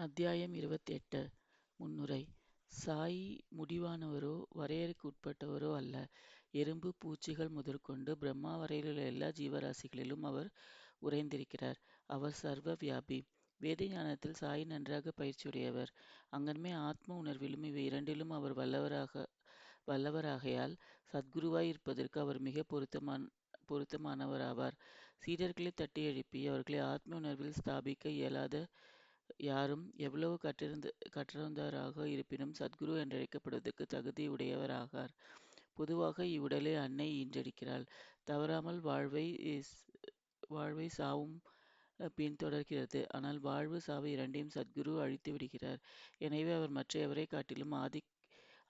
அத்தியாயம் இருபத்தி எட்டு முன்னுரை சாயி முடிவானவரோ வரையறைக்குட்பட்டவரோ அல்ல. எறும்பு பூச்சிகள் முதற்கொண்டு பிரம்மா வரையிலுள்ள எல்லா ஜீவராசிகளிலும் அவர் உறைந்திருக்கிறார். அவர் சர்வ வியாபி. வேத ஞானத்தில் சாயி நன்றாக பயிற்சியுடையவர். அங்கன்மே ஆத்ம உணர்விலும் இவை இரண்டிலும் அவர் வல்லவராக வல்லவராகையால் சத்குருவாய் இருப்பதற்கு அவர் மிகப் பொருத்தமான பொருத்தமானவராவார். சீடர்களை தட்டி எழுப்பி அவர்களை ஆத்ம உணர்வில் ஸ்தாபிக்க இயலாத யாரும் எவ்வளவு கற்றிருந்த கற்றறிந்தவராக இருப்பினும் சத்குரு என்றழைக்கப்படுவதற்குத் தகுதியுடையவராகார். பொதுவாக இவ்வுடலை அன்னை ஈன்றெடுக்கிறாள். தவறாமல் வாழ்வை வாழ்வை சாவும் பின்தொடர்கிறது. ஆனால் வாழ்வு சாவு இரண்டையும் சத்குரு அழித்து விடுகிறார் எனவே அவர் மற்ற எவரை காட்டிலும் ஆதி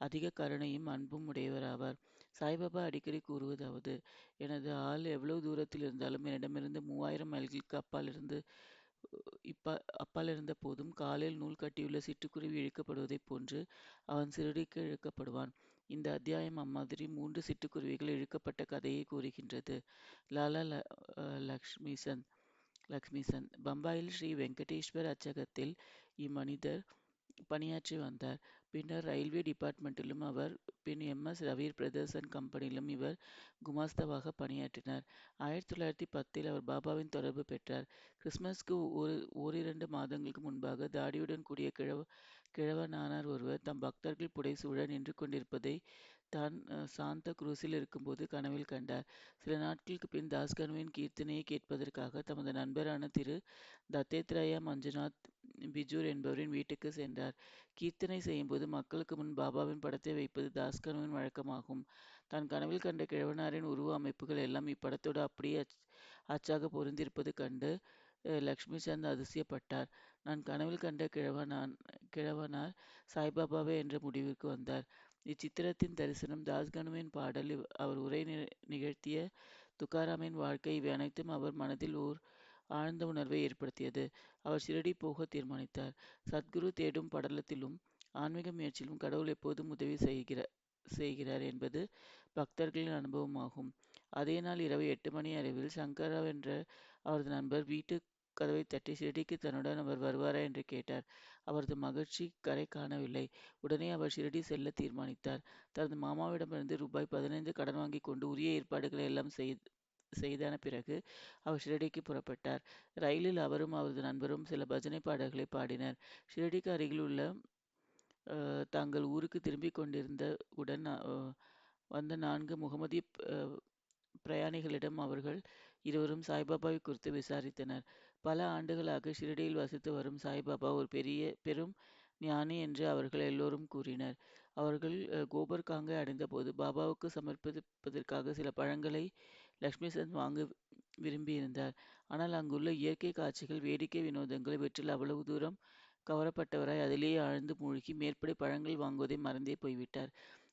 அதிக கருணையும் அன்பும் உடையவராவார். சாய்பாபா அடிக்கடி கூறுவதாவது எனது ஆள் எவ்வளவு தூரத்தில் இருந்தாலும் என்னிடமிருந்து மூவாயிரம் மைல்களுக்கு அப்பாலிருந்து இப்ப அப்பாலிருந்த போதும் காலில் நூல் கட்டியுள்ள சிட்டுக்குருவி இழுக்கப்படுவதைப் போன்று அவன் சிறுக்கு இழுக்கப்படுவான். இந்த அத்தியாயம் அம்மாதிரி மூன்று சிட்டுக்குருவிகள் இழுக்கப்பட்ட கதையை கூறுகின்றது. லாலா லக்ஷ்மிசன் லக்ஷ்மிசன் பம்பாயில் ஸ்ரீ வெங்கடேஸ்வர் அச்சகத்தில் இம்மனிதர் பணியாற்றி வந்தார். பின்னர் ரயில்வே டிபார்ட்மெண்டிலும் அவர் பின் எம்எஸ் ரவீர் பிரதர்ஸ் அண்ட் கம்பெனியிலும் இவர் குமாஸ்தாவாக பணியாற்றினார். ஆயிரத்தி தொள்ளாயிரத்தி பத்தில் அவர் பாபாவின் தொடர்பு பெற்றார். கிறிஸ்துமஸ்க்கு ஒரு ஓரிரண்டு மாதங்களுக்கு முன்பாக தாடியுடன் கூடிய கிழவ கிழவனானார் ஒருவர் தம் பக்தர்கள் புடைசூழ நின்று கொண்டிருப்பதை தான் சாந்த குரூஸில் இருக்கும்போது கனவில் கண்டார். சில நாட்களுக்கு பின் தாஸ்கனுவின் கீர்த்தனையை கேட்பதற்காக தமது நண்பரான திரு தத்தேத்ரயா மஞ்சுநாத் பிஜூர் என்பவரின் வீட்டுக்கு சென்றார். கீர்த்தனை செய்யும்போது மக்களுக்கு முன் பாபாவின் படத்தை வைப்பது தாஸ்கனுவின் வழக்கமாகும். தான் கனவில் கண்ட கிழவனாரின் உருவ அமைப்புகள் எல்லாம் இப்படத்தோடு அப்படியே அச்சாக பொருந்திருப்பது கண்டு லக்ஷ்மி சந்த் அதிசயப்பட்டார். நான் கனவில் கண்ட கிழவனான் கிழவனார் சாய்பாபாவே என்ற முடிவிற்கு வந்தார். இச்சித்திரத்தின் தரிசனம் தாஸ்கனுவின் பாடல் அவர் உரை நிகழ்த்திய துக்காராமின் வாழ்க்கை இவை அனைத்தும் அவர் மனதில் ஓர் ஆழ்ந்த உணர்வை ஏற்படுத்தியது. அவர் ஷிரடி போகத் தீர்மானித்தார். சத்குரு தேடும் படலத்திலும் ஆன்மீக முயற்சியிலும் கடவுள் எப்போதும் உதவி செய்கிற செய்கிறார் என்பது பக்தர்களின் அனுபவமாகும். அதே நாள் இரவு எட்டு மணி அளவில் சங்கர்ராவ் என்ற அவரது நண்பர் வீட்டுக் கதவை தட்டி ஷிரடிக்கு தன்னுடன் அவர் வருவாரா என்று கேட்டார். அவரது மகிழ்ச்சி கரை காணவில்லை. உடனே அவர் ஷிரடி செல்ல தீர்மானித்தார். தனது மாமாவிடமிருந்து ரூபாய் பதினைந்து கடன் வாங்கிக் கொண்டு உரிய ஏற்பாடுகளை எல்லாம் செய் செய்தான பிறகு அவர் ஷிரடிக்கு புறப்பட்டார். ரயிலில் அவரும் அவரது நண்பரும் சில பஜனை பாடல்களை பாடினர். ஷிரடிக்கு அருகிலுள்ள தாங்கள் ஊருக்கு திரும்பிக் கொண்டிருந்த உடன் வந்த நான்கு முகமதிய பிரயாணிகளிடம் அவர்கள் இருவரும் சாய்பாபாவை குறித்து விசாரித்தனர். பல ஆண்டுகளாக ஷிரடியில் வசித்து வரும் சாய்பாபா ஒரு பெரிய பெரும் ஞானி என்று அவர்கள் எல்லோரும் கூறினர். அவர்கள் கோபர்காங்கை அடைந்தபோது பாபாவுக்கு சமர்ப்பிப்பதற்காக சில பழங்களை லக்ஷ்மிசந்த் வாங்க விரும்பியிருந்தார். ஆனால் அங்குள்ள இயற்கை காட்சிகள் வேடிக்கை வினோதங்கள் இவற்றில் அவ்வளவு தூரம் கவரப்பட்டவராய் அதிலேயே ஆழ்ந்து மூழ்கி மேற்படி பழங்கள் வாங்குவதை மறந்தே போய்விட்டார்.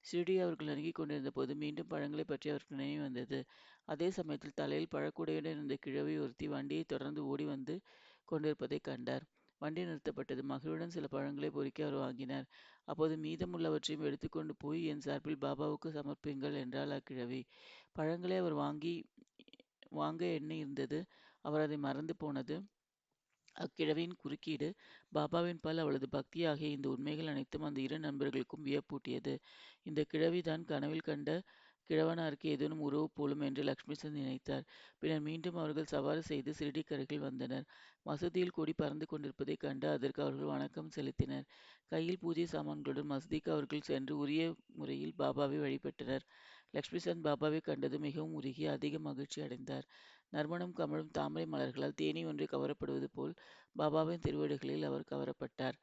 ஷிரடியை அவர்கள் நெருங்கிக் கொண்டிருந்தபோது மீண்டும் பழங்களைப் பற்றி அவருக்கு நினைவு வந்தது. அதே சமயத்தில் தலையில் பழக்கூடையுடன் இருந்த கிழவி ஒருத்தி வண்டியை தொடர்ந்து ஓடி வந்து கொண்டிருப்பதைக் கண்டார். வண்டி நிறுத்தப்பட்டது. மகிழ்வுடன் சில பழங்களை பொறிக்க அவர் வாங்கினார். அப்போது மீதமுள்ளவற்றையும் எடுத்துக்கொண்டு போய் என் சார்பில் பாபாவுக்கு சமர்ப்பிங்கள் என்றாள் அக்கிழவி. பழங்களை அவர் வாங்கி வாங்க எண்ணியிருந்தது அவர் அதை மறந்து போனது அக்கிழவியின் குறுக்கீடு பாபாவின் பால் அவளது பக்தி ஆகிய இந்த உண்மைகள் அனைத்தும் அந்த இரு நண்பர்களுக்கும் வியப்பூட்டியது. இந்தக் கிழவிதான் கனவில் கண்ட கிழவனாருக்கு ஏதேனும் உறவு போலும் என்று லக்ஷ்மிசந்த் நினைத்தார். பின்னர் மீண்டும் அவர்கள் சவாரி செய்து ஷிரடிக்கருகில் வந்தனர். மசூதியில் கூடி பறந்து கொண்டிருப்பதைக் கண்டு அதற்கு அவர்கள் வணக்கம் செலுத்தினர். கையில் பூஜை சாமான்களுடன் மசூதிக்கு அவர்கள் சென்று உரிய முறையில் பாபாவை வழிபட்டனர். லக்ஷ்மிசந்த் பாபாவை கண்டது மிகவும் உருகி அதிக மகிழ்ச்சி அடைந்தார். நறுமணம் கமழும் தாமரை மலர்களால் தேனீ ஒன்று கவரப்படுவது போல் பாபாவின் திருவடிகளில் அவர் கவரப்பட்டார்.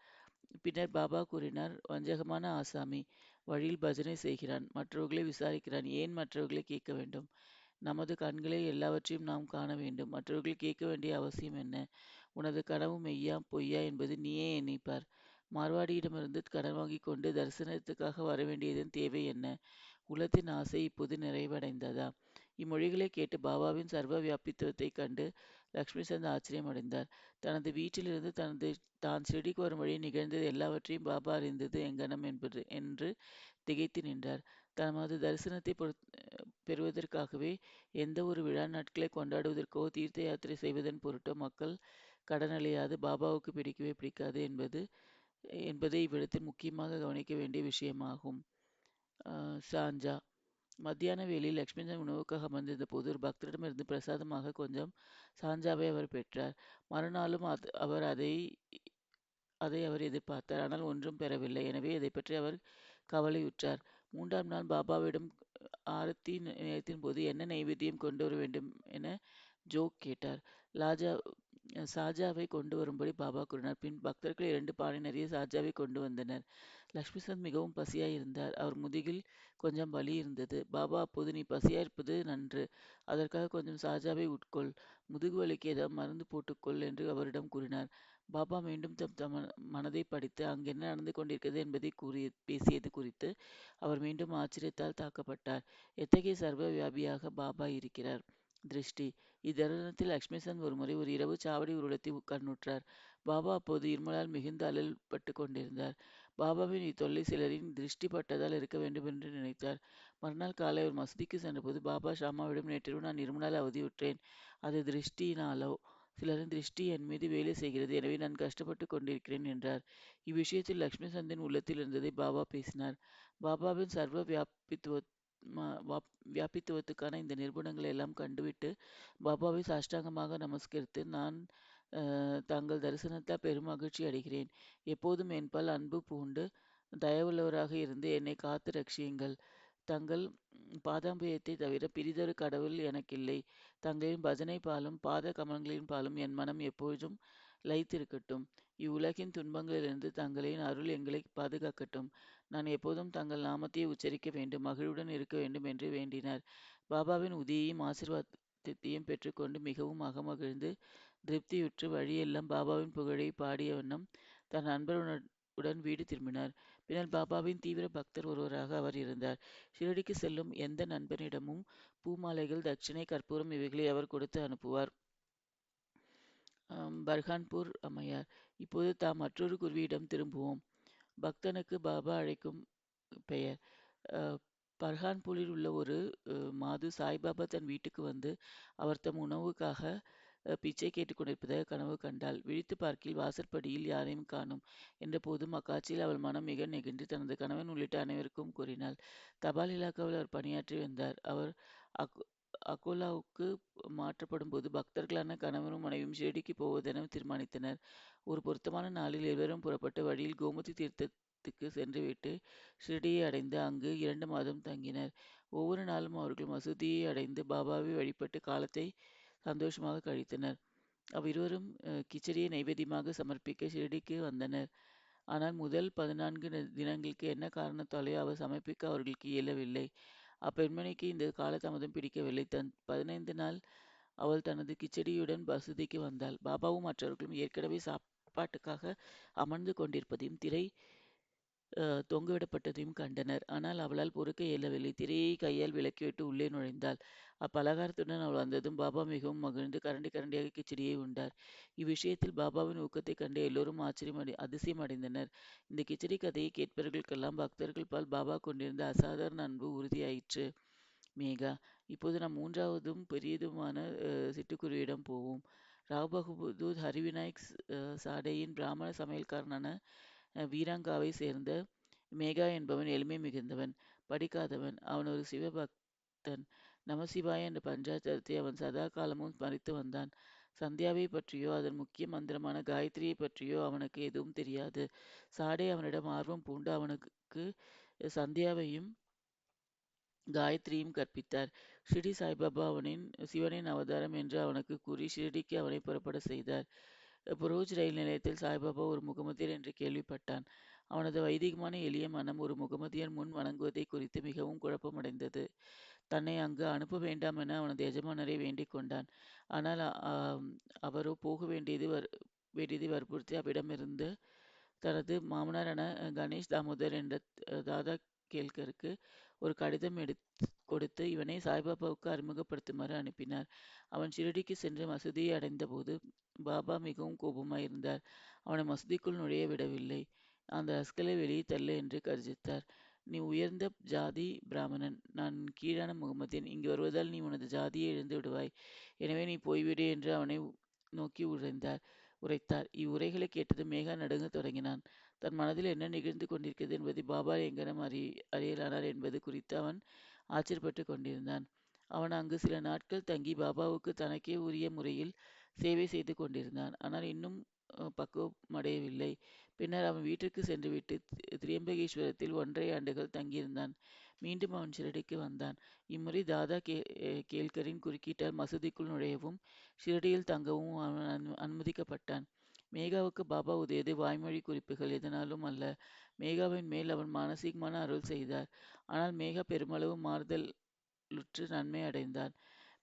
பின்னர் பாபா கூறினார் வஞ்சகமான ஆசாமி. வழியில் பஜனை செய்கிறான். மற்றவர்களை விசாரிக்கிறான். ஏன் மற்றவர்களை கேட்க வேண்டும்? நமது கண்களை எல்லாவற்றையும் நாம் காண வேண்டும். மற்றவர்கள் கேட்க வேண்டிய அவசியம் என்ன? உனது கனவு மெய்யா பொய்யா என்பது நீயே எண்ணிப்பார் மார்வாடியிடமிருந்து கடன் வாங்கிக் கொண்டு தரிசனத்துக்காக வரவேண்டியதன் தேவை என்ன? உலத்தின் ஆசை இப்போது நிறைவடைந்ததா? இம்மொழிகளை கேட்டு பாபாவின் சர்வ வியாபித்துவத்தைக் கண்டு லக்ஷ்மிசந்த் ஆச்சரியமடைந்தார். தனது வீட்டிலிருந்து தனது தான் செடிக்கு வரும் வழி நிகழ்ந்தது எல்லாவற்றையும் பாபா அறிந்தது எங்ஙனம் என்பது என்று திகைத்து நின்றார். தமது தரிசனத்தைப் பெறுவதற்காகவே எந்த ஒரு விழா நாட்களை கொண்டாடுவதற்கோ தீர்த்த யாத்திரை செய்வதன் பொருட்டோ மக்கள் கடனழியாது பாபாவுக்கு பிடிக்கவே பிடிக்காது என்பது என்பதை இவ்விடத்தில் முக்கியமாக கவனிக்க வேண்டிய விஷயமாகும் சாஞ்சா மத்தியான வேளையில் லட்சுமிதன் உணவுக்காக அமர்ந்திருந்த போது ஒரு பக்தரிடமிருந்து பிரசாதமாக கொஞ்சம் சாஞ்சாவை அவர் பெற்றார். மறுநாளும் அது அவர் அதை அதை அவர் எதிர்பார்த்தார். ஆனால் ஒன்றும் பெறவில்லை. எனவே இதை பற்றி அவர் கவலையுற்றார். மூன்றாம் நாள் பாபாவிடம் ஆரத்தி நேரத்தின் போது என்ன நைவேத்தியம் கொண்டு வர வேண்டும் என ஜோக் கேட்டார். லாஜா சாஜாவை கொண்டு வரும்படி பாபா கூறினார். பின் பக்தர்கள் இரண்டு பானை நிறைய சாஜாவை கொண்டு வந்தனர். லக்ஷ்மிசந்த் மிகவும் பசியாய் இருந்தார். அவர் முதுகில் கொஞ்சம் வலி இருந்தது. பாபா அப்போது நீ பசியாய் இருப்பது நன்று. அதற்காக கொஞ்சம் சாஜாவை உட்கொள். முதுகு வலிக்கு ஏதாவது மருந்து போட்டுக்கொள் என்று அவரிடம் கூறினார். பாபா மீண்டும் தம் தம் மனதை படித்து அங்கு என்ன நடந்து கொண்டிருக்கிறது என்பதை கூறி பேசியது குறித்து அவர் மீண்டும் ஆச்சரியத்தால் தாக்கப்பட்டார். எத்தகைய சர்வ வியாபியாக பாபா இருக்கிறார்? திருஷ்டி. இத்தருணத்தில் லக்ஷ்மிசந்த் ஒருமுறை ஒரு இரவு சாவடி உருவத்தை கண்ணுற்றார். பாபா அப்போது இருமலால் மிகுந்த அலல் பட்டு கொண்டிருந்தார் பாபாவின் இத்தொல்லை சிலரின் திருஷ்டி பட்டதால் இருக்க வேண்டும் என்று நினைத்தார். மறுநாள் காலை ஒரு மசூதிக்கு சென்றபோது பாபா ஷாமாவிடம் நேற்றிரவு நான் இருமலால் அவதியுற்றேன். அது திருஷ்டியினாலோ? சிலரின் திருஷ்டி என் மீது வேலை செய்கிறது. எனவே நான் கஷ்டப்பட்டு கொண்டிருக்கிறேன் என்றார். இவ்விஷயத்தில் லக்ஷ்மி சந்தின் உள்ளத்தில் இருந்ததை பாபா பேசினார். பாபாவின் சர்வ வியாபித்துவ வியாபித்துவத்துக்கான இந்த நிர்புணங்களை எல்லாம் கண்டுவிட்டு பாபாவை சாஷ்டாங்கமாக நமஸ்கரித்து நான் தங்கள் தரிசனத்தால் பெரும் மகிழ்ச்சி அடைகிறேன். எப்போதும் என்பால் அன்பு பூண்டு தயவுள்ளவராக இருந்து என்னை காத்து ரட்சியுங்கள். தங்கள் பாதாம்பயத்தை தவிர பிரிதொரு கடவுள் எனக்கில்லை. தங்களின் பஜனை பாலும் பாத கமலங்களின் பாலும் என் மனம் எப்பொழுதும் லைத்திருக்கட்டும் இவ்வுலகின் துன்பங்களிலிருந்து தங்களின் அருள் எங்களை பாதுகாக்கட்டும். நான் எப்போதும் தங்கள் நாமத்தையே உச்சரிக்க வேண்டும் மகிழ்வுடன் இருக்க வேண்டும் என்று வேண்டினார். பாபாவின் உதவியையும் ஆசிர்வாதத்தையும் பெற்றுக்கொண்டு மிகவும் அகமகிழ்ந்து திருப்தியுற்று வழியெல்லாம் பாபாவின் புகழை பாடிய வண்ணம் தன் நண்பருடன் உடன் வீடு திரும்பினார். பின்னர் பாபாவின் தீவிர பக்தர் ஒருவராக அவர் இருந்தார். ஷிரடிக்கு செல்லும் எந்த நண்பனிடமும் பூமாலைகள் தட்சிணை கற்பூரம் இவைகளை அவர் கொடுத்து அனுப்புவார். பர்ஹான்பூர் அம்மையார். இப்போது தாம் மற்றொரு குருவியிடம் திரும்புவோம். பக்தனுக்கு பாபா அழைக்கும் பெயர். பர்ஹான்பூரில் உள்ள ஒரு மாது சாய்பாபா தன் வீட்டுக்கு வந்து அவர் தம் உணவுக்காக பிச்சை கேட்டுக்கொண்டிருப்பதாக கனவு கண்டாள். விழித்து பார்க்கில் வாசற்படியில் யாரையும் காணும் என்ற போதும் அக்காட்சியில் அவள் மனம் மிக நெகிழ்ந்து தனது கணவன் உள்ளிட்ட அனைவருக்கும் கூறினாள். தபால் இலாக்காவில் அவர் பணியாற்றி வந்தார். அவர் அக் அகோலாவுக்கு மாற்றப்படும் போது பக்தர்களான கணவனும் மனைவியும் ஷிரடிக்கு போவதென தீர்மானித்தனர். ஒரு பொருத்தமான நாளில் இருவரும் புறப்பட்டு வழியில் கோமதி தீர்த்தத்துக்கு சென்றுவிட்டு ஷிரடியை அடைந்து அங்கு இரண்டு மாதம் தங்கினர். ஒவ்வொரு நாளும் அவர்கள் மசூதியை அடைந்து பாபாவை வழிபட்டு காலத்தை சந்தோஷமாக கழித்தனர். அவ்விருவரும் கிச்சடியை நைவேத்தியமாக சமர்ப்பிக்க ஷிரடிக்கு வந்தனர். ஆனால் முதல் பதினான்கு தினங்களுக்கு என்ன காரணத்தாலேயோ அவர் சமர்ப்பிக்க அவர்களுக்கு இயலவில்லை. அப்பெண்மணிக்கு இந்த காலதாமதம் பிடிக்கவில்லை. தன் பதினைந்து நாள் அவள் தனது கிச்சடியுடன் மசூதிக்கு வந்தாள். பாபாவும் மற்றவர்களும் ஏற்கனவே சாப்பாட்டுக்காக அமர்ந்து கொண்டிருப்பதையும் திரை தொங்கவிடப்பட்டதையும் கண்டனர். ஆனால் அவளால் பொறுக்க இயலவில்லை. திரையை கையால் விலக்கிவிட்டு உள்ளே நுழைந்தாள். அப்பலகாரத்துடன் அவள் வந்ததும் பாபா மிகவும் மகிழ்ந்து கரண்டி கரண்டியாக கிச்சடியை உண்டார். இவ்விஷயத்தில் பாபாவின் ஊக்கத்தை கண்டு எல்லோரும் ஆச்சரியம் அடை அதிசயம் அடைந்தனர் இந்த கிச்சடி கதையை கேட்பவர்களுக்கெல்லாம் பக்தர்கள் பால் பாபா கொண்டிருந்த அசாதாரண அன்பு உறுதியாயிற்று. மேகா இப்போது நாம் மூன்றாவதும் பெரியதுமான சிட்டுக்குருவியிடம் போவோம். ராவ் பகதூர் ஹரிவிநாயக் சாடையின் பிராமண சமையல்காரனான வீராங்காவை சேர்ந்த மேகா என்பவன் எளிமை மிகுந்தவன் படிக்காதவன். அவன் ஒரு சிவபக்தன். நமசிவாய என்ற பஞ்சாச்சரத்தை அவன் சதா காலமும் ஸ்மரித்து வந்தான். சந்தியாவை பற்றியோ அதன் முக்கிய மந்திரமான காயத்ரியை பற்றியோ அவனுக்கு எதுவும் தெரியாது. சாடே அவனிடம் ஆர்வம் பூண்டு அவனுக்கு சந்தியாவையும் காயத்ரியும் கற்பித்தார். ஷிரடி சாய்பாபா அவனின் சிவனின் அவதாரம் என்று அவனுக்கு கூறி ஷிரடிக்கு அவனை புறப்பட செய்தார். புரோஜ் ரயில் நிலையத்தில் சாய்பாபா ஒரு முகமதியர் என்று கேள்விப்பட்டான். அவனது வைதிகமான எளிய மனம் ஒரு முகமதியர் முன் வணங்குவதை குறித்து மிகவும் குழப்பமடைந்தது. தன்னை அங்கு அனுப்ப வேண்டாம் என அவனது எஜமானரை வேண்டிக் கொண்டான். ஆனால் அவரோ போக வேண்டியது வர் வேண்டியதை வற்புறுத்தி அவ்விடமிருந்து தனது மாமனாரான கணேஷ் தாமோதர் என்ற தாதா கேல்கருக்கு ஒரு கடிதம் எடுத்து கொடுத்து இவனை சாய்பாபாவுக்கு அறிமுகப்படுத்துமாறு அனுப்பினார். அவன் ஷிரடிக்கு சென்று மசூதியை அடைந்தபோது பாபா மிகவும் கோபமாயிருந்தார் அவனை மசூதிக்குள் நுழைய விடவில்லை. அந்த அஸ்கலை வெளியே தள்ள என்று கர்ஜித்தார். நீ உயர்ந்த ஜாதி பிராமணன். நான் கீழான முகமதியன். இங்கு வருவதால் நீ உனது ஜாதியை இழந்து விடுவாய். எனவே நீ போய்விடு என்று அவனை நோக்கி உழைந்தார் உரைத்தார். இவ்வுரைகளை கேட்டதும் மேகா நடுங்க தொடங்கினான். தன் மனதில் என்ன நிகழ்ந்து கொண்டிருக்கிறது என்பதை பாபா எங்ஙனம் அறியலானார் என்பது குறித்து அவன் ஆச்சரியப்பட்டு கொண்டிருந்தான். அவன் அங்கு சில நாட்கள் தங்கி பாபாவுக்கு தனக்கே உரிய முறையில் சேவை செய்து கொண்டிருந்தான். ஆனால் இன்னும் பக்குவமடையவில்லை. பின்னர் அவன் வீட்டிற்கு சென்றுவிட்டு திரியம்பகேஸ்வரத்தில் ஒன்றரை ஆண்டுகள் தங்கியிருந்தான். மீண்டும் அவன் ஷிரடிக்கு வந்தான். இம்முறை தாதா கே கேல்கரின் குறுக்கீட்டால் மசூதிக்குள் நுழையவும் ஷிரடியில் தங்கவும் அவன் அனுமதிக்கப்பட்டான். மேகாவுக்கு பாபா உதவியது வாய்மொழி குறிப்புகள் எதனாலும் அல்ல. மேகாவின் மேல் அவன் மானசீகமான அருள் செய்தார். ஆனால் மேகா பெருமளவு மாறுதலுற்று நன்மை அடைந்தான்.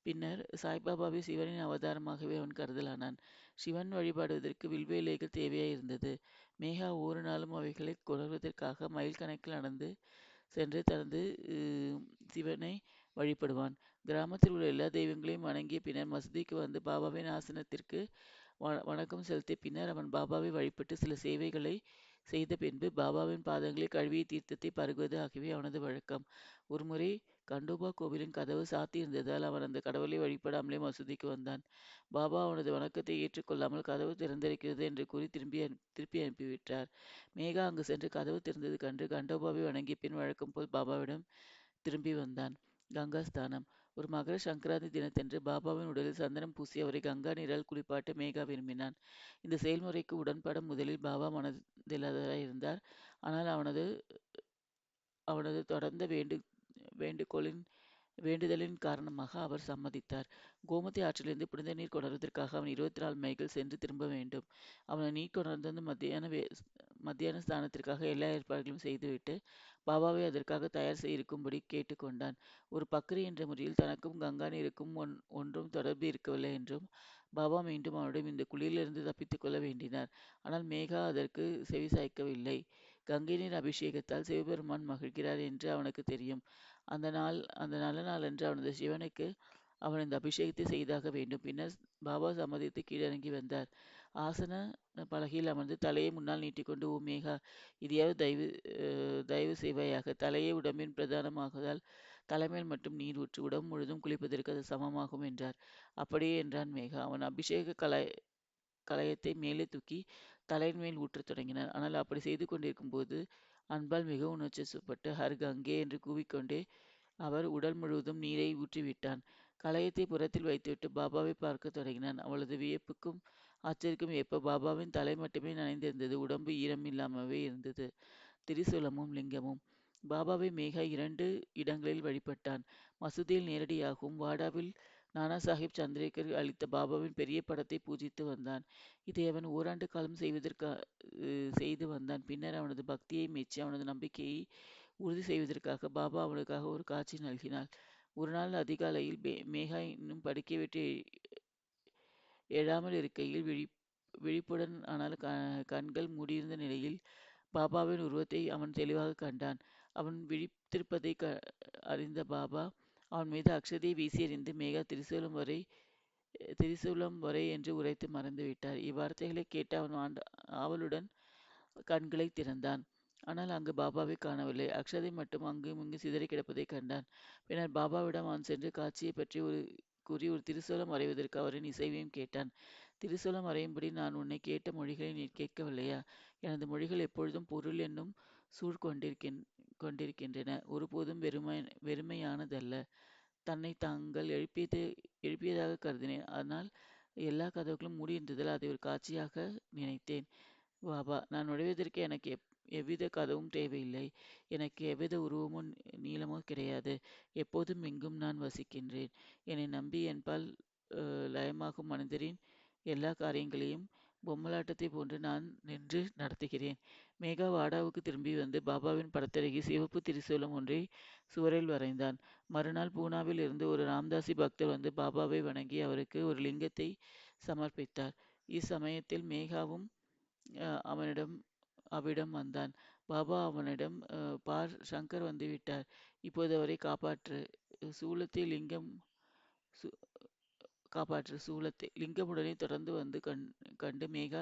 பின்னர் சாய்பாபாவை சிவனின் அவதாரமாகவே அவன் கருதலானான். சிவன் வழிபடுவதற்கு வில்வேலைகள் தேவையாயிருந்தது. மேகா ஒரு நாளும் அவைகளை கொணர்வதற்காக மைல் கணக்கில் நடந்து சென்று தனது சிவனை வழிபடுவான். கிராமத்தில் உள்ள எல்லா தெய்வங்களையும் வணங்கிய பின்னர் மசூதிக்கு வந்து பாபாவின் ஆசனத்திற்கு வணக்கம் செலுத்திய பின்னர் அவன் பாபாவை வழிபட்டு சில சேவைகளை செய்த பின்பு பாபாவின் பாதங்களில் கழுவிய தீர்த்தத்தை பருகுவது ஆகியவை அவனது வழக்கம். ஒருமுறை கண்டோபா கோவிலின் கதவு சாத்தியிருந்ததால் அவன் அந்த கடவுளை வழிபடாமலே மசூதிக்கு வந்தான். பாபா அவனது வணக்கத்தை ஏற்றுக்கொள்ளாமல் கதவு திறந்திருக்கிறது என்று கூறி திரும்பி திருப்பி அனுப்பிவிட்டார். மேகா அங்கு சென்று கதவு திறந்தது கண்டு கண்டோபாவை வணங்கிய பின் வழக்கம் போல் பாபாவிடம் திரும்பி வந்தான். கங்கா ஸ்தானம் ஒரு மகர சங்கராந்தி தினத்தன்று பாபாவின் உடலில் சந்தனம் பூசி அவரை கங்கா நீரால் குளிப்பாட்ட மேகா விரும்பினான். இந்த செயல்முறைக்கு உடன்பட முதலில் பாபா மனதில்லாதவராயிருந்தார். ஆனால் அவனது அவனது தொடர்ந்த வேண்டு வேண்டுகோளின் வேண்டுதலின் காரணமாக அவர் சம்மதித்தார். கோமதி ஆற்றிலிருந்து புனித நீர் கொணர்வதற்காக அவன் இருபத்தி நாலு மைல்கள் சென்று திரும்ப வேண்டும். அவன் நீர் கொணர்ந்து மத்தியான மத்தியான ஸ்தானத்திற்காக எல்லா ஏற்பாடுகளையும் செய்துவிட்டு பாபாவை அதற்காக தயார் செய்திருக்கும்படி கேட்டுக்கொண்டான் ஒரு பக்ரி என்ற முறையில் தனக்கும் கங்கா நீருக்கும் ஒன் ஒன்றும் தொடர்பு இருக்கவில்லை என்றும் பாபா மீண்டும் அவனிடம் இந்த குளிரிலிருந்து தப்பித்துக் கொள்ள வேண்டினார். ஆனால் மேகா அதற்கு செவி சாய்க்கவில்லை கங்கை நீர் அபிஷேகத்தால் சிவபெருமான் மகிழ்கிறார் என்று அவனுக்கு தெரியும். அந்த நாள் அந்த நல்ல நாள் என்று அவனது சிவனுக்கு அவன் இந்த அபிஷேகத்தை செய்தாக வேண்டும். பின்னர் பாபா சம்மதித்து கீழிறங்கி வந்தார். ஆசன பலகையில் அமர்ந்து தலையை முன்னால் நீட்டிக்கொண்டு ஓ மேகா இதையாவது தயவு செய்வாயாக. தலையே உடம்பின் பிரதானமாகதால் தலைமையில் மட்டும் நீர் ஊற்று. உடம்பு முழுதும் குளிப்பதற்கு அது சமமாகும் என்றார். அப்படியே என்றான் மேகா. அவன் அபிஷேக கலை கலயத்தை மேலே தூக்கி தலையின் மேல் ஊற்றத் தொடங்கினார் ஆனால் அப்படி செய்து கொண்டிருக்கும் போது அன்பால் மிகவும் உணர்ச்சிவசப்பட்டு ஹர் கங்கே என்று கூவிக்கொண்டே அவர் உடல் முழுவதும் நீரை ஊற்றிவிட்டான். கலையத்தை புறத்தில் வைத்துவிட்டு பாபாவை பார்க்கத் தொடங்கினான். அவளது வியப்புக்கும் ஆச்சரியக்கும் ஏற்ப பாபாவின் தலை மட்டுமே நனைந்திருந்தது. உடம்பு ஈரம் இல்லாமவே இருந்தது. திரிசூலமும் லிங்கமும் பாபாவை மேகா இரண்டு இடங்களில் வழிபட்டான். மசூதியில் நேரடியாகவும் வாடாவில் நானா சாஹிப் சந்திரேகர் அளித்த பாபாவின் பெரிய படத்தை பூஜித்து வந்தான். இதை அவன் ஓராண்டு காலம் செய்து வந்தான். பின்னர் அவனது பக்தியை மெச்சி அவனது நம்பிக்கையை உறுதி செய்வதற்காக பாபா அவனுக்காக ஒரு காட்சி நல்கினாள் ஒரு நாள் அதிகாலையில் மேகா இன்னும் படுக்கை விட்டு எழாமல் இருக்கையில் விழி விழிப்புடன் ஆனால் கண்கள் மூடியிருந்த நிலையில் பாபாவின் உருவத்தை அவன் தெளிவாக கண்டான். அவன் விழித்திருப்பதை க அறிந்த பாபா அவன் மீது அக்ஷதையை வீசி எறிந்து மேகா திரிசூலம் வரை என்று உரைத்து மறந்துவிட்டார் இவ்வார்த்தைகளைக் கேட்டு அவன் ஆவலுடன் கண்களைத் திறந்தான். ஆனால் அங்கு பாபாவை காணவில்லை. அக்ஷதை மட்டும் அங்கு இங்கு சிதறி கிடப்பதைக் கண்டான். பின்னர் பாபாவிடம் அவன் சென்று காட்சியைப் ஒரு கூறி ஒரு திருசோலம் வரைவதற்கு அவரின் இசைவையும் கேட்டான். திருசோலம் வரையும்படி நான் உன்னைக் கேட்ட மொழிகளை நீ கேட்கவில்லையா? எனது மொழிகள் எப்பொழுதும் பொருள் என்னும் சூழ் கொண்டிருக்கின்றன. ஒருபோதும் வெறுமை வெறுமையானதல்ல. தன்னை தாங்கள் எழுப்பியது எழுப்பியதாக கருதினேன். ஆனால் எல்லா கதவுகளும் மூடியிருந்ததால் அதை ஒரு காட்சியாக நினைத்தேன். பாபா நான் நுழைவதற்கு எனக்கு எப் எவ்வித கதவும் தேவையில்லை. எனக்கு எவ்வித உருவமோ நீளமோ கிடையாது. எப்போதும் எங்கும் நான் வசிக்கின்றேன். என்னை நம்பி என்பால் லயமாகும் மனிதரின் எல்லா காரியங்களையும் பொம்மலாட்டத்தை போன்று நான் நின்று நடத்துகிறேன். மேகா வாடாவுக்கு திரும்பி வந்து பாபாவின் படத்தருகே சிவப்பு திரிசூலம் ஒன்றை சுவரில் வரைந்தான். மறுநாள் பூனாவில் இருந்து ஒரு ராம்தாசி பக்தர் வந்து பாபாவை வணங்கி அவருக்கு ஒரு லிங்கத்தை சமர்ப்பித்தார். இச்சமயத்தில் மேகாவும் அவனிடம் அவ்விடம் வந்தான். பாபா அவனிடம் பார் சங்கர் வந்துவிட்டார். இப்போது அவரை காப்பாற்று. லிங்கம் காப்பாற்று சூலத்தை லிங்கமுடனே தொடர்ந்து வந்து கண் கண்டு மேகா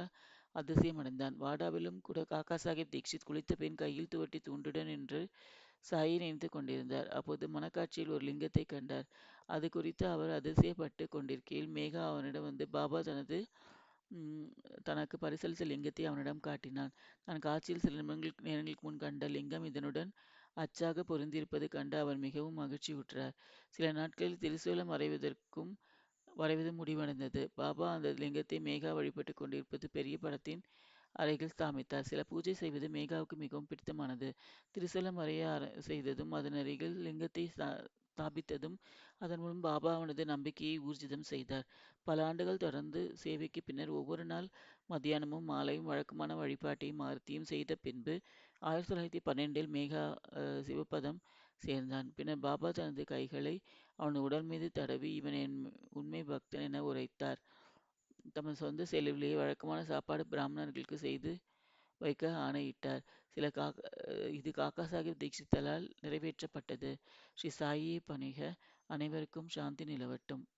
அதிசயமடைந்தான். வாடாவிலும் கூட காக்கா சாஹேப் தீக்ஷித் குளித்த பெண் கையில் துவட்டி துண்டுடன் என்று சாயை நினைத்துக் கொண்டிருந்தார். அப்போது மனக்காட்சியில் ஒரு லிங்கத்தைக் கண்டார். அது குறித்து அவர் அதிசயப்பட்டுக் கொண்டிருக்கையில் மேகா அவனிடம் வந்து பாபா தனது தனக்கு பரிசளித்த லிங்கத்தை அவனிடம் காட்டினான். தான் காட்சியில் சில நிமிடங்கள் நேரங்களுக்கு முன் கண்ட லிங்கம் இதனுடன் அச்சாக பொருந்தியிருப்பது கண்டு அவர் மிகவும் மகிழ்ச்சியுற்றார். சில நாட்களில் திரிசூலம் வரைவதற்கும் வரைவது முடிவடைந்தது. பாபா அந்த லிங்கத்தை மேகா வழிபட்டுக் கொண்டிருப்பது பெரிய படத்தின் அருகில் ஸ்தாபித்தார். சில பூஜை செய்வது மேகாவுக்கு மிகவும் பிடித்தமானது. திருசலம் வரைய செய்ததும் அதன் அருகில் லிங்கத்தை ஸ்தாபித்ததும் அதன் மூலம் பாபா அவனது நம்பிக்கையை ஊர்ஜிதம் செய்தார். பல ஆண்டுகள் தொடர்ந்து சேவைக்கு பின்னர் ஒவ்வொரு நாள் மத்தியானமும் மாலையும் வழக்கமான வழிபாட்டையும் ஆரத்தியும் செய்த பின்பு ஆயிரத்தி தொள்ளாயிரத்தி பன்னெண்டில் மேகா அஹ், சிவபதம் சேர்ந்தான். பின்னர் பாபா தனது கைகளை அவன் உடல் மீது தடவி இவன் என் உண்மை பக்தன் என உரைத்தார். தமது சொந்த செலவிலேயே வழக்கமான சாப்பாடு பிராமணர்களுக்கு செய்து வைக்க ஆணையிட்டார். சில கா அஹ், இது காக்கா சாஹிப் தீட்சித்தலால் நிறைவேற்றப்பட்டது. ஸ்ரீ சாயியை பணிக அனைவருக்கும் சாந்தி நிலவட்டும்.